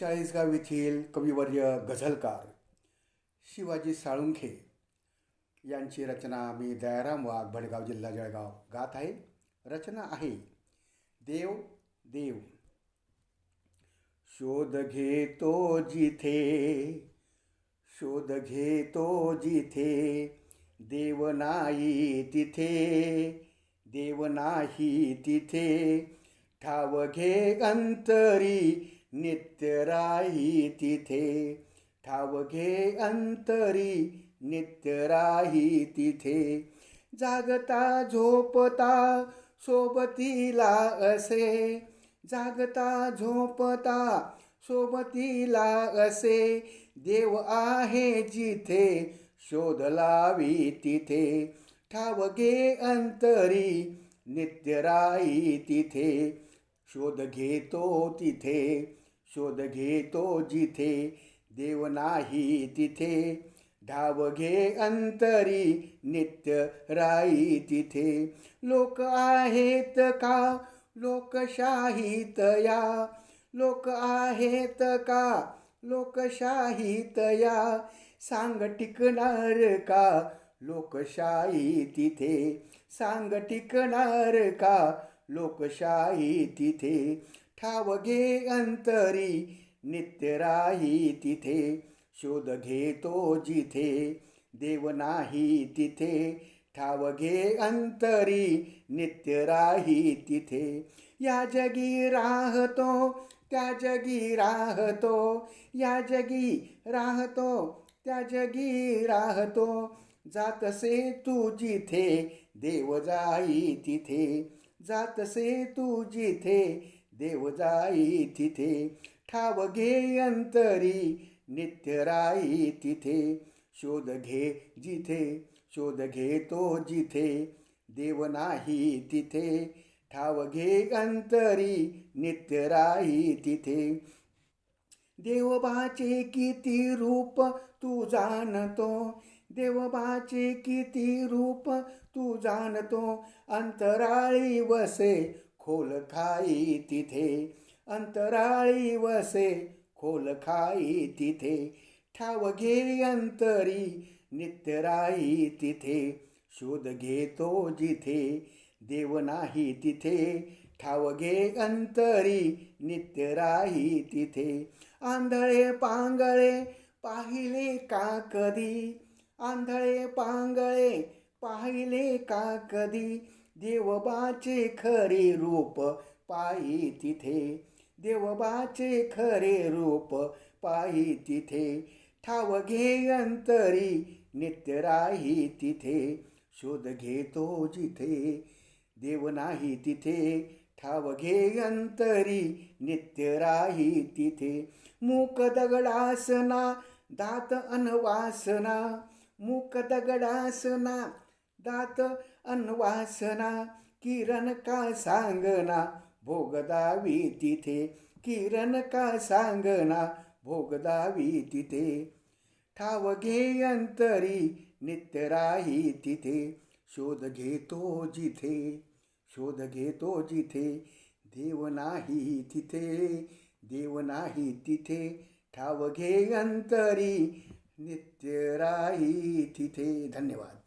चाळीसगाव येथील कविवर्य गझलकार शिवाजी साळुंखे यांची रचना मी दयाराम वाघ भडगाव जिल्हा जळगाव गात आहे. रचना आहे देव देव. शोध घेतो जिथे शोध घेतो जिथे देव नाही तिथे देव नाही तिथे. ठाव घे अंतरी नित्य राही तिथे. ठाव घे अंतरी नित्य राही तिथे. जागता झोपता सोबतीला असे. जागता झोपता सोबतीला असे. देव आहे जिथे शोध लावी तिथे. ठाव घे अंतरी नित्यराई तिथे. शोध घेतो तिथे. शोध घेतो जिथे देव नाही तिथे. धाव घे अंतरी नित्य राई तिथे. लोक आहेत का? लोकशाहीत या. लोक आहेत का? लोकशाहीत या. सांग टिकणार का? लोकशाही तिथे. सांग टिकणार का? लोकशाही तिथे. ठाव घे अंतरी नित्य राही तिथे. शोध घेतो जिथे. देव नाही तिथे. ठाव घे अंतरी नित्य राही तिथे. या जगी राहतो त्या जगी राहतो. या जगी राहतो त्या जगी राहतो. जातसे तू जिथे देव जाई तिथे. जातसे तू जिथे देव जाई तिथे ठाव घे अंतरी नित्य राई तिथे. शोध घे जिथे शोध घेतो जिथे. देव नाही तिथे ठाव घे अंतरी नित्य राई तिथे. देवबाचे किती रूप तू जाणतो देवबाचे किती रूप तू जाणतो. अंतराळी वसे खोल खाई तिथे. अंतराळी वसे खोल खाई तिथे. ठाव घे अंतरी नित्य राई तिथे. शोध घेतो जिथे. देव नाही तिथे. ठाव घे अंतरी नित्य राही तिथे. आंधळे पांगळे पाहिले का कधी? आंधळे पांगळे पाहिले का कधी? देवबाचे खरे रूप पायी तिथे. देवबाचे खरे रूप पायी तिथे. ठाव घे अंतरी नित्य राही तिथे. शोध घेतो जिथे. देव नाही तिथे. ठाव घे अंतरी नित्य राही तिथे. मूक दगडासना दात अनवासना. मूक दगडासना दात अनवासना किरण का सांगना भोगदावी तिथे. किरण का सांगना भोगदावी तिथे. ठाव घे अंतरी नित्य राही तिथे. शोध घेतो जिथे. शोध घेतो जिथे. देव नाही तिथे. देव नाही तिथे. ठाव घे अंतरी नित्य राही तिथे. धन्यवाद.